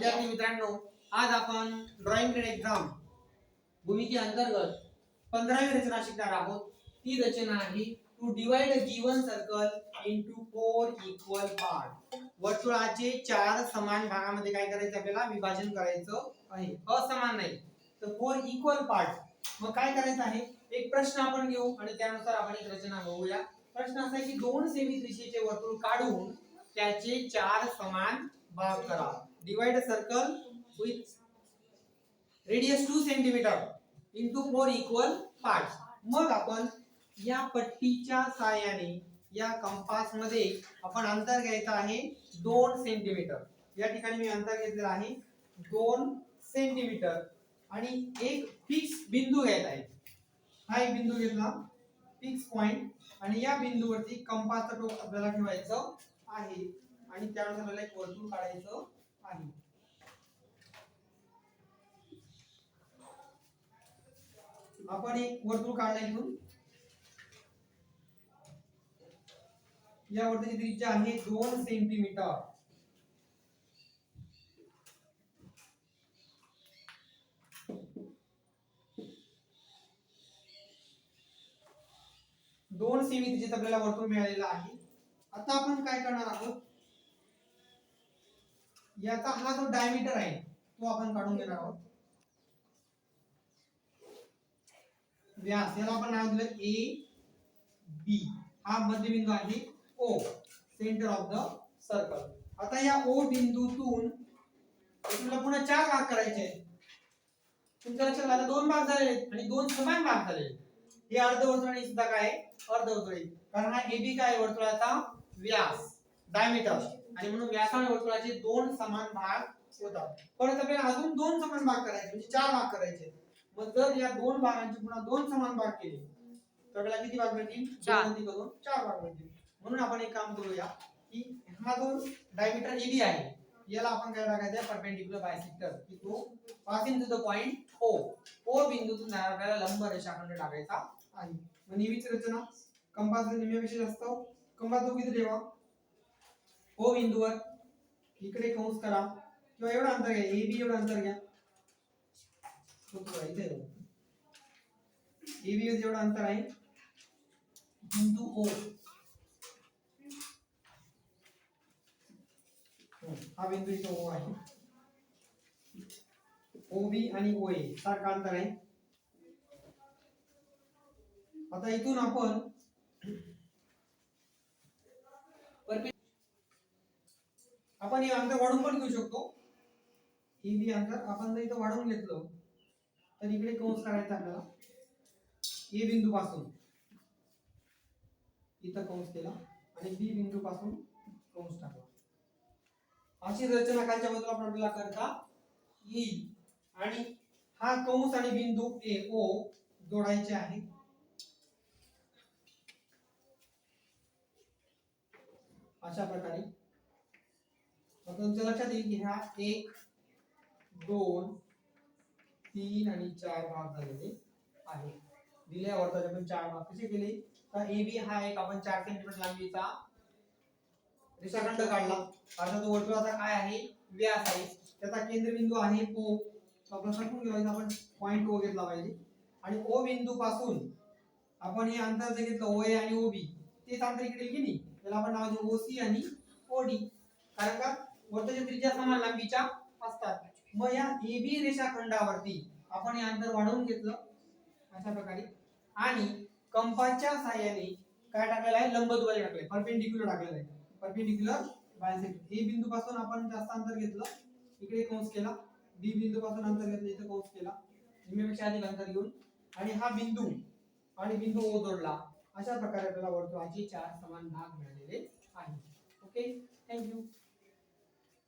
विद्यार्थी मित्रांनो आज आपण ड्रॉइंग ग्रेड एक्झाम भूमिती अंतर्गत पंधरावी रचना शिकणार आहोत. ती रचना आहे to divide a given circle into four equal part वर्तुळाचे चार समान भागामध्ये काय करायचं आपल्याला? विभाजन करायचं आहे. असमान नाही. तर फोर इक्वल पार्ट मग काय करायचं आहे? एक प्रश्न आपण घेऊ आणि त्यानुसार आपण एक रचना बघूया. प्रश्न असा आहे की दोन सेमी त्रिशेचे वर्तुळ काढून त्याचे चार समान भाग करा. Divide a circle with radius two centimetre into four equal part मग आपण या पट्टीच्या साहाय्याने या कंपासमध्ये आपण अंतर घ्यायचं आहे दोन सेंटीमीटर या ठिकाणी मी अंतर घेतलेलं आहे दोन सेंटीमीटर आणि एक फिक्स बिंदू घ्यायचा आहे. हा एक बिंदू घेतला फिक्स पॉइंट आणि या बिंदूवरती कंपासचं टोक आपल्याला ठेवायचं आहे. आणि त्यानुसार आपल्याला एक वर्तुळ काढायचं आहे. आपण एक वर्तुळ काढला इथून या वर्तुळाची त्रिज्या आहे दोन सेंटीमीटर दोन सेमी त्रिज्येत आपल्याला वर्तुळ मिळालेला आहे. आता आपण काय करणार आहोत? याचा हा जो डायमीटर आहे तो आपण काढून घेणार आहोत. व्यास याला आपण नाव दिलं ए बी हा मध्यबिंदू आहे O centre of the circle आता या ओ बिंदूतून तुला पुन्हा चार भाग करायचे आहेत. तुमच्या लक्षात आलं दोन भाग झाले आणि दोन समान भाग झालेले हे अर्धवर्तुळ सुद्धा काय आहे? अर्धवर्तुळ कारण हा एबी काय वर्तुळाचा व्यास. डायमीटर. आणि म्हणून व्यास आणि वर्तुळाचे दोन समान भाग होतात. परत आपल्याला अजून दोन समान भाग करायचे म्हणजे चार भाग करायचे. मग जर या दोन भागांचे पुन्हा दोन समान भाग केले तर आपल्याला किती भाग मिळतील? दोन चार भाग मिळतील. म्हणून आपण एक काम करूया की हा जो डायमीटर एबी आहे याला आपण काय टाकायचं परपेंडिक्युलर बायसेक्टर की तो passing to the point O O बिंदूतून आपल्याला लंब रेषाखंड टाकायचा आहे. मग नेहमीची रचना. कंपास निम्म्यापेक्षा जास्त. कंपास तो किती ठेवा? ओ बिंदूवर इकडे कंस करा. किंवा एवढं अंतर घ्या. ए, बी एवढं अंतर घ्या. तो इथे ए, बी जेवढं अंतर आहे. बिंदू ओ. हा बिंदू इथे ओ आहे. ओ, बी आणि ओ, ए सारखं अंतर आहे. आता इथून आपण आपण हे अंतर वाढवून पण घेऊ शकतो. हे बी अंतर आपण जर इथं वाढवून घेतलं तर इकडे कंस करायचा आपल्याला. ए बिंदू पासून इथं कंस केला आणि बी बिंदू पासून कंस टाकला. अशी रचना खालच्या बाजूला आपण आपल्याला करता? येईल आणि हा कंस आणि बिंदू ए ओ जोडायचे आहे अशा प्रकारे. तुमच्या लक्षात येईल की ह्या एक दोन तीन आणि चार भाग झालेले आहे दिल्या वर्ताचे आपण चार भाग कसे केले? तर ए बी हा एक आपण चार सेंटीमीटर लांबीचा रेषाखंड काढला. अर्थात तो वर्तुळाचा काय आहे? व्यास आहे. त्याचा केंद्रबिंदू आहे ओ आपण आपला सरकून आपण पॉईंट ओ घेतला पाहिजे. आणि ओ बिंदू पासून आपण हे अंतर जे घेतलं ओ ए आणि ओ बी तेच अंतर इकडे की नाही? त्याला आपण नाव देऊ ओ सी आणि ओ डी कारण का? वर्तुळाच्या त्रिज्या समान लांबीच्या असतात. मग या ए बी रेषाखंडावरती आपण हे अंतर वाढवून घेतलं अशा प्रकारे. आणि कंपासच्या सहाय्याने काय टाकलेलं आहे? लंबद्वारे टाकले परपेंडिक्युलर टाकलेलं आहे. Perpendicular bisect. ए बिंदू पासून आपण जास्त अंतर घेतलं. इकडे कंस केला. बी बिंदू पासून अंतर घेतलं. इथे कंस केला. निम्म्यापेक्षा अधिक अंतर घेऊन. आणि हा बिंदू आणि बिंदू ओ जोडला. अशा प्रकारे आपल्याला वर्तुळाचे चार समान भाग मिळालेले आहेत. ओके? थँक्यू